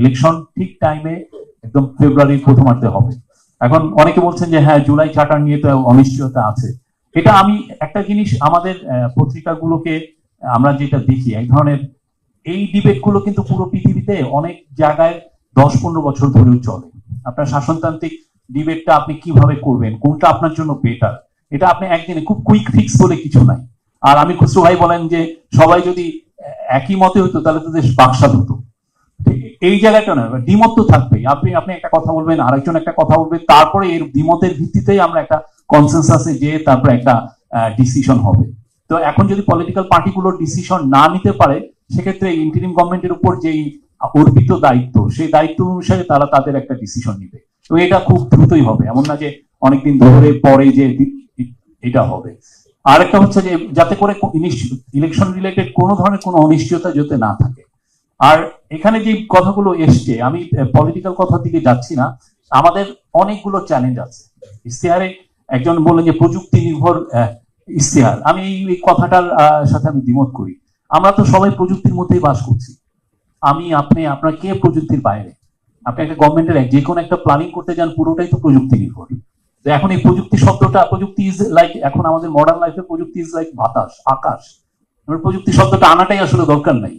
Election ঠিক টাইমে একদম ফেব্রুয়ারির প্রথমার্ধে হবে। এখন অনেকে বলছেন যে হ্যাঁ জুলাই চার্টার নিয়ে তো অনিশ্চয়তা আছে। এটা আমি, একটা জিনিস আমাদের পত্রিকাগুলোকে আমরা যেটা দেখি, এক ধরনের এই ডিবেটগুলো কিন্তু পুরো পৃথিবীতে অনেক জায়গায় দশ পনেরো বছর ধরেও চলে। আপনার শাসনতান্ত্রিক ডিবেটটা আপনি কীভাবে করবেন, কোনটা আপনার জন্য বেটার এটা আপনি একদিনে খুব কুইক ফিক্স বলে কিছু নাই। আর আমি খুচরো ভাই বলেন যে, সবাই যদি একই মতে হতো তাহলে তো দেশ বাকশাল হতো। এই জায়গাটা না দ্বিমত তো থাকবেই। আপনি আপনি একটা কথা বলবেন, আরেকজন একটা কথা বলবে তারপরে এর দ্বিমতের ভিত্তিতেই আমরা একটা কনসেন্সাসে যে তারপরে একটা ডিসিশন হবে। তো এখন যদি পলিটিক্যাল পার্টিগুলো ডিসিশন না নিতে পারে, সেক্ষেত্রে ইন্টারিম গভর্নমেন্টের উপর যেই অর্পিত দায়িত্ব, সেই দায়িত্ব অনুসারে তারা তাদের একটা ডিসিশন নিবে। তো এটা খুব দ্রুতই হবে। এমন না যে অনেকদিন ধরে পরে যে এটা হবে। আরেকটা হচ্ছে যে, যাতে করে ইলেকশন রিলেটেড কোনো ধরনের কোনো অনিশ্চয়তা যাতে না থাকে। আর এখানে যে কথাগুলো এসছে, আমি পলিটিক্যাল কথার দিকে যাচ্ছি না, আমাদের অনেকগুলো চ্যালেঞ্জ আছে। ইশতেহারে একজন বললেন যে, প্রযুক্তি নির্ভর ইশতেহার। আমি এই কথাটার সাথে আমি দ্বিমত করি। আমরা তো সবাই প্রযুক্তির মধ্যেই বাস করছি। আমি, আপনি, আপনার কে প্রযুক্তির বাইরে? আপনি একটা গভর্নমেন্টের যে কোনো একটা প্ল্যানিং করতে যান, পুরোটাই তো প্রযুক্তি নির্ভর। তো এখন এই প্রযুক্তি শব্দটা, প্রযুক্তি ইজ লাইক এখন আমাদের মডার্ন লাইফে প্রযুক্তি ইজ লাইক বাতাস, আকাশ। প্রযুক্তি শব্দটা আনাটাই আসলে দরকার নাই।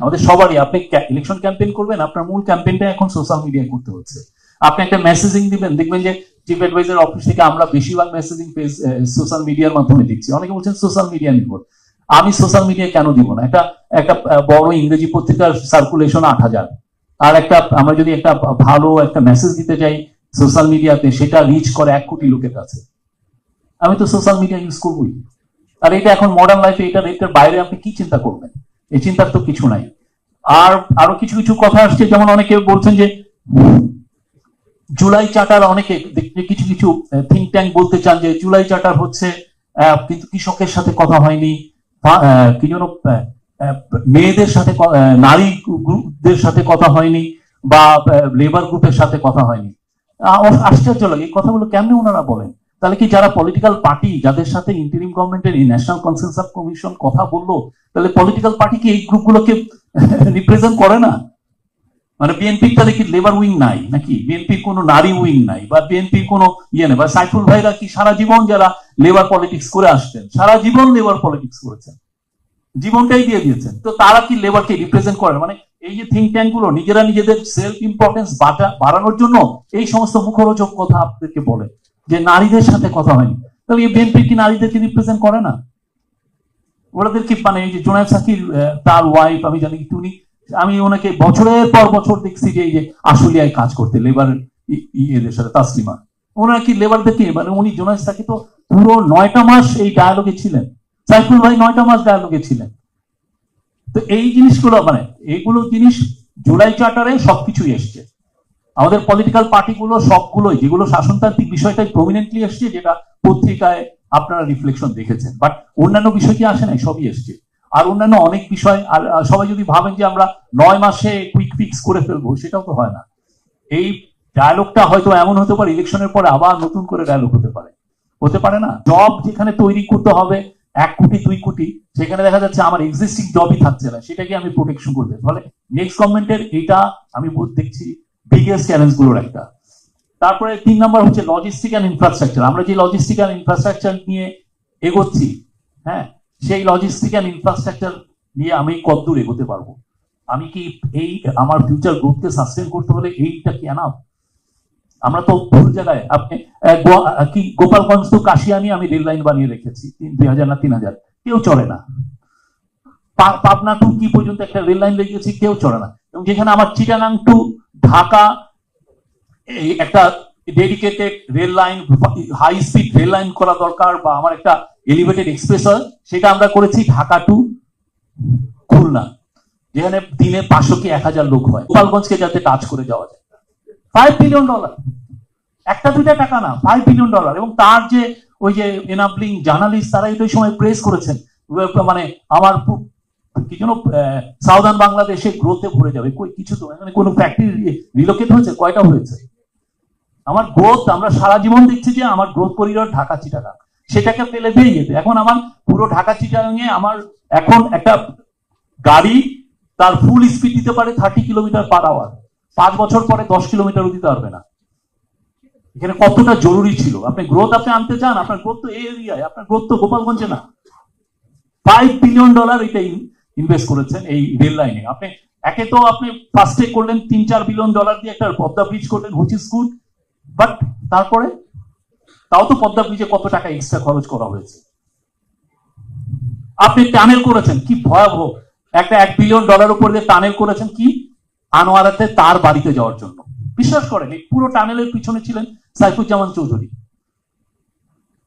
আমাদের সবারই, আপনি ইলেকশন ক্যাম্পেইন করবেন, আপনার মূল ক্যাম্পেইনটা এখন সোশ্যাল মিডিয়ায় করতে হচ্ছে। আপনি একটা মেসেজিং দিবেন, দেখবেন যে চিফ অ্যাডভাইজার অফিস থেকে আমরা বেশিরভাগ মেসেজিং পেজ সোশ্যাল মিডিয়ার মাধ্যমে দিচ্ছি অনেকে বলছেন সোশ্যাল মিডিয়া নির্ভর আমি সোশ্যাল মিডিয়া কেন দিব না? একটা একটা বড় ইংরেজি পত্রিকার সার্কুলেশন আট হাজার। আর একটা, আমরা যদি একটা ভালো একটা মেসেজ দিতে চাই সোশ্যাল মিডিয়াতে সেটা রিচ করে এক কোটি লোকের কাছে। আমি তো সোশ্যাল মিডিয়া ইউজ করবোই। আর এটা এখন মডার্ন লাইফে এটা এটার বাইরে আপনি কি চিন্তা করবেন? এই চিন্তার তো কিছু নাই। আর আরও কিছু কিছু কথা আসছে, যেমন অনেকে বলছেন যে জুলাই চার্টার অনেকে কিছু কিছু থিঙ্ক ট্যাঙ্ক বলতে চান যে জুলাই চার্টার হচ্ছে কিন্তু কৃষকের সাথে কথা হয়নি কি যেন মেয়েদের সাথে নারী গ্রুপদের সাথে কথা হয়নি, বা লেবার গ্রুপের সাথে কথা হয়নি। আশ্চর্য লাগে, এই কথাগুলো কেমনে ওনারা বলেন? তাহলে কি যারা পলিটিক্যাল পার্টি যাদের সাথে ইন্টারিম গভর্নমেন্টের এই ন্যাশনাল কনসেনসাস কমিশন কথা বলল তাহলে পলিটিক্যাল পার্টি কি এই গ্রুপগুলোকে রিপ্রেজেন্ট করে না? মানে বিএনপির তাহলে কি লেবার উইং নাই নাকি? বিএনপির কোনো নারী উইং নাই বা বিএনপির কোনো ইয়ে নেই। বা সাইফুল ভাইরা কি সারা জীবন যারা লেবার পলিটিক্স করে আসছেন, সারা জীবন লেবার পলিটিক্স করেছেন, জীবনটাই দিয়ে দিয়েছেন। তো তারা কি লেবারকে রিপ্রেজেন্ট করে মানে এই যে থিঙ্ক ট্যাঙ্কগুলো, নিজেরা নিজেদের সেলফ ইম্পর্টেন্স বাড়ানোর জন্য এই সমস্ত মুখরোচক কথা আপনাদেরকে বলে যে নারীদের সাথে কথা হয়নি। তাহলে বিএনপি কি নারীদেরকে রিপ্রেজেন্ট করে না? ওনাদের কি মানে এই যে জোনায়দ সাকির তার ওয়াইফ আমি জানি কি উনি আমি ওনাকে বছরের পর বছর দেখছি যে এই যে আশুলিয়ায় কাজ করতে লেবার ইয়েদের সাথে তাসলিমা। ওনারা কি লেবারদেরকে মানে উনি জোনায়দ সাকি তো পুরো নয়টা মাস এই ডায়ালগে ছিলেন। সাইফুল ভাই নয়টা মাস ডায়ালগে ছিলেন। তো এই জিনিসগুলো মানে এইগুলো জিনিস জুলাই চার্টারে সবকিছুই এসছে। আমাদের পলিটিক্যাল পার্টিগুলো সবগুলোই, যেগুলো শাসনতান্ত্রিক বিষয়টাই প্রমিনেন্টলি এসছে, যেটা পত্রিকায় আপনারা রিফ্লেকশন দেখেছেন। বাট অন্যান্য বিষয় কি আসে নাই? সবই এসছে। আর অন্যান্য অনেক বিষয়, আর সবাই যদি ভাবেন যে আমরা নয় মাসে কুইক ফিক্স করে ফেলব, সেটাও তো হয় না। এই ডায়ালগটা হয়তো এমন হতে পারে ইলেকশনের পরে আবার নতুন করে ডায়ালগ হতে পারে। হতে পারে না? জব যেখানে তৈরি করতে হবে, এক কোটি, দুই কোটি, সেখানে দেখা যাচ্ছে আমার এক্সিস্টিং জবই থাকছে না, সেটাকে আমি প্রোটেকশন করতে ফলে নেক্সট গভর্নমেন্টের এটা আমি দেখছি বিগেস্ট চ্যালেঞ্জগুলোর একটা। তারপরে তিন নম্বর হচ্ছে লজিস্টিক অ্যান্ড ইনফ্রাস্ট্রাকচার আমরা যে লজিস্টিক অ্যান্ড ইনফ্রাস্ট্রাকচার নিয়ে এগোচ্ছি হ্যাঁ সেই লজিস্টিক অ্যান্ড ইনফ্রাস্ট্রাকচার নিয়ে আমি কতদূর এগোতে পারব। আমি কি এই আমার ফিউচার গ্রোথকে সাস্টেন করতে হলে এইটা কি আনাম আমরা তো ভুল জায়গায়, আপনি কি, গোপালগঞ্জ তো কাশিয়ানি আমি রেল লাইন বানিয়ে রেখেছি দুই হাজার না তিন হাজার। কেউ চলে না। পাবনা টু কি পর্যন্ত একটা রেল লাইন লেগেছি, কেউ চলে না। এবং যেখানে আমার চিটাগাং টু ঢাকা একটা dedicated rail line high speed rail line করা দরকার বা আমার একটা এলিভেটেড এক্সপ্রেস সেটা আমরা করেছি ঢাকা টু খুলনা, যেখানে দিনে পাঁচশো কি এক হাজার লোক হয়। গোপালগঞ্জকে যাতে টাচ করে যাওয়া যায়। ফাইভ বিলিয়ন ডলার একটা দুইটা টাকা না ফাইভ বিলিয়ন ডলার এবং তার যে ওই যে এনাবলিং জার্নালিস্ট তারা এটা সময় প্রেস করেছেন। মানে আমার কি যেন সাউদার্ন বাংলাদেশে গ্রোথে ভরে যাবে। কিছু তো এখানে কোনো ফ্যাক্টরি রিলোকেট হয়েছে? কয়টা হয়েছে? আমার গ্রোথ আমরা সারা জীবন দেখছি যে আমার গ্রোথ করিডর ঢাকা চিটাগাং। সেটাকে ফেলে দিয়ে যেতে। এখন আমার পুরো ঢাকা চিটাগাঙে আমার এখন একটা গাড়ি, তার ফুল স্পিড দিতে পারে থার্টি কিলোমিটার পার আওয়ার পাঁচ বছর পরে দশ কিলোমিটারও দিতে পারবে না। এখানে কতটা জরুরি ছিল? আপনি গ্রোথ আপনি আনতে চান, আপনার গ্রোথ তো এই এরিয়ায়, আপনার গ্রোথ তো গোপালগঞ্জে না। ফাইভ বিলিয়ন ডলার এটা ইনভেস্ট করেছেন এই রেল লাইনে আপনি একে তো আপনি ফার্স্টে করলেন তিন চার বিলিয়ন ডলার দিয়ে একটা পদ্মা ব্রিজ করলেন হুইচ ইজ গুড বাট তারপরে তাও তো পদ্মা ব্রিজে কত টাকা এক্সট্রা খরচ করা হয়েছে? আপনি টানেল করেছেন, কি ভয়াবহ। একটা এক বিলিয়ন ডলার উপর দিয়ে টানেল করেছেন কি? আনোয়ারাতে তার বাড়িতে যাওয়ার জন্য। বিশ্বাস করেন, এই পুরো টানেলের পিছনে ছিলেন সাইফুজ্জামান চৌধুরী।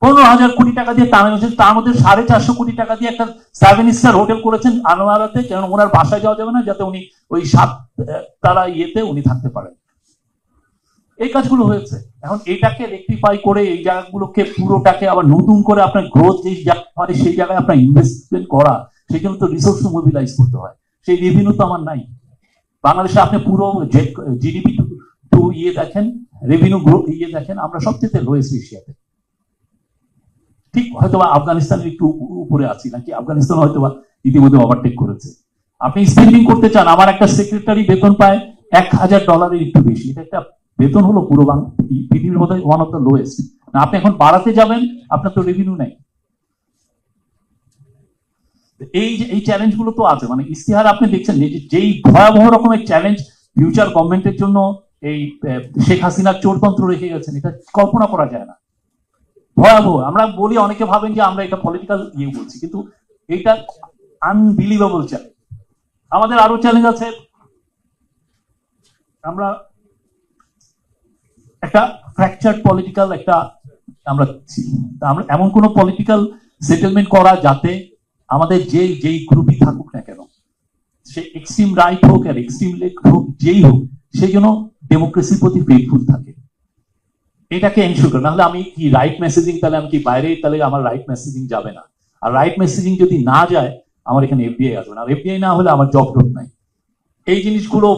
পনেরো হাজার কোটি টাকা দিয়ে টানেল হয়েছে, তার মধ্যে সাড়ে চারশো কোটি টাকা দিয়ে একটা সেভেন স্টার হোটেল করেছেন আনোয়ারাতে কারণ ওনার বাসায় যাওয়া যাবে না, যাতে উনি ওই সাত তারা ইয়েতে উনি থাকতে পারেন। এই কাজগুলো হয়েছে। এখন এটাকে রেক্টিফাই করে এই জায়গাগুলোকে পুরোটাকে আবার নতুন করে আপনার গ্রোথ যে জায়গা হয় সেই জায়গায় আপনার ইনভেস্টমেন্ট করা, সেই জন্য তো রিসোর্স মোবিলাইজ করতে হয়। সেই রেভিনিউ তো আমার নাই। বাংলাদেশে আপনি পুরো জিডিপি টু ইয়ে দেখেন রেভিনিউ গ্রোথ ইয়ে দেখেন, আমরা সবচেয়ে লোয়েস্ট এশিয়াতে ঠিক হয়তো আফগানিস্তানের একটু উপরে আছি, নাকি আফগানিস্তান হয়তো ইতিমধ্যে ওভারটেক করেছে। আপনি স্পেন্ডিং করতে চান, আমার একটা সেক্রেটারি বেতন পায় এক হাজার ডলারের একটু বেশি। এটা একটা বেতন হলো পুরো পৃথিবীর মধ্যে ওয়ান অফ দ্য লোয়েস্ট আপনি এখন বাড়াতে যাবেন, আপনার তো রেভিনিউ নাই। এই যে, এই চ্যালেঞ্জগুলো তো আছে। মানে ইস্তিহার আপনি দেখছেন যেই ভয়াবহ রকমের চ্যালেঞ্জ ফিউচার গভর্নমেন্টের জন্য এই শেখ হাসিনার চোরতন্ত্র রেখে গেছেন, এটা কল্পনা করা যায় না। ভয়াবহ। আমরা বলি, অনেকে ভাবেন যে আমরা এটা পলিটিক্যাল ইয়ে বলছি, কিন্তু এটা আনবিলিভেবল চ্যালেঞ্জ আমাদের আরও চ্যালেঞ্জ আছে। আমরা একটা ফ্র্যাকচার পলিটিক্যাল একটা, আমরা আমরা এমন কোন পলিটিক্যাল সেটেলমেন্ট করা যাতে আমাদের যেই যেই গ্রুপই থাকুক না কেন, সে এক্সট্রিম রাইট হোক আর এক্সট্রিম লেফট হোক, যেই হোক সেই জন্য ডেমোক্রেসির প্রতি থাকে। এটাকে এনশিওর করে, নাহলে আমি কি রাইট মেসেজিং তাহলে আমি কি বাইরে, তাহলে আমার রাইট মেসেজিং যাবে না। আর রাইট মেসেজিং যদি না যায়, আমার এখানে এফবিআই আসবে না। আর এফবিআই না হলে আমার জব টব নাই। এই জিনিসগুলো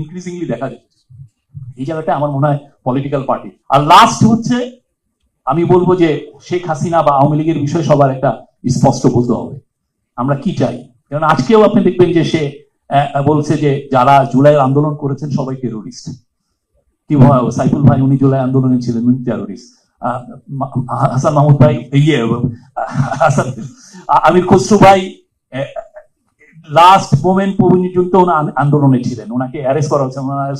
ইনক্রিজিংলি দেখা যাচ্ছে। এই জায়গাটা আমার মনে হয় পলিটিক্যাল পার্টি আর লাস্ট হচ্ছে, আমি বলব যে শেখ হাসিনা বা আওয়ামী লীগের বিষয়ে সবার একটা স্পষ্ট বলতে হবে। আমরা কি চাই? কারণ আজকেও আপনি দেখবেন যে সে বলছে যে যারা জুলাই আন্দোলন করেছেন সবাই টেরোরিস্ট কি সাইফুল ভাই, উনি জুলাই আন্দোলনে ছিলেন, উনি টেরোরিস্ট হাসান মাহমুদ ভাই ইয়ে হাসান আমির খসরু ভাই লাস্ট মোমেন্ট পর্যন্ত আন্দোলনে ছিলেন। ওনাকে অ্যারেস্ট করা হচ্ছে ওনার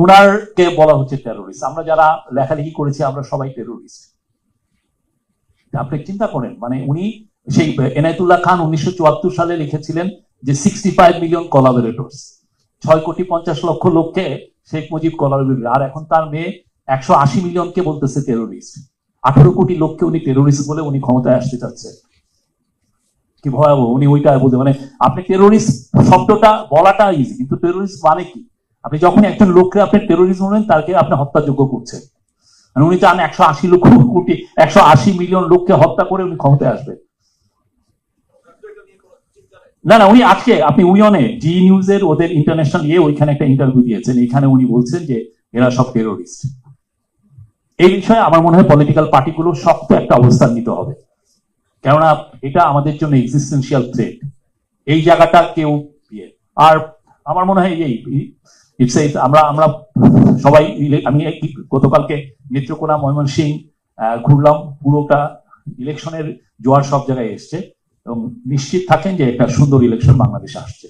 ওনারকে বলা হচ্ছে টেরোরিস্ট আমরা যারা লেখালেখি করেছি, আমরা সবাই টেরোরিস্ট আপনি চিন্তা করেন মানে উনি সেই এনায়তুল্লাহ খান উনিশশো চুয়াত্তর সালে লিখেছিলেন যে সিক্সটি ফাইভ মিলিয়ন কলাবোরেটর্স ছয় কোটি পঞ্চাশ লক্ষ লোককে শেখ মুজিব কলাবোরেটর আর এখন তার মেয়ে একশো আশি মিলিয়নকে বলতেছে টেরোরিস্ট আঠারো কোটি লোককে উনি টেরোরিস্ট বলে উনি ক্ষমতায় আসতে চাচ্ছে। কি ভয়াবহ, উনি ওইটা বলতে মানে আপনি টেরোরিস্ট শব্দটা বলাটা ইজি কিন্তু টেরোরিস্ট মানে কি? আপনি যখন একজন লোককে আপনি টেরোরিস্ট বলেন তাকে আপনি হত্যাযোগ্য করছেন। আর উনি চান একশো আশি লক্ষ কোটি, একশো আশি মিলিয়ন লোককে হত্যা করে উনি ক্ষমতায় আসবে না না, উনি আজকে, আপনি উইয়নে, জি নিউজের ওদের ইন্টারন্যাশনাল ইয়ে ওইখানে একটা ইন্টারভিউ দিয়েছেন। এখানে উনি বলছেন যে, এরা সব টেরোরিস্ট এই বিষয়ে আমার মনে হয় পলিটিক্যাল পার্টিগুলো শক্ত একটা অবস্থান নিতে হবে। কেননা, এটা আমাদের জন্য এক্সিস্টেন্সিয়াল থ্রেট এই জায়গাটা কেউ ইয়ে আর আমার মনে হয় এই ইটস আমরা আমরা সবাই আমি গতকালকে নেত্রকোনা, ময়মনসিং ঘুরলাম পুরোটা ইলেকশনের জোয়ার সব জায়গায় এসছে। এবং নিশ্চিত থাকেন যে একটা সুন্দর ইলেকশন বাংলাদেশে আসছে।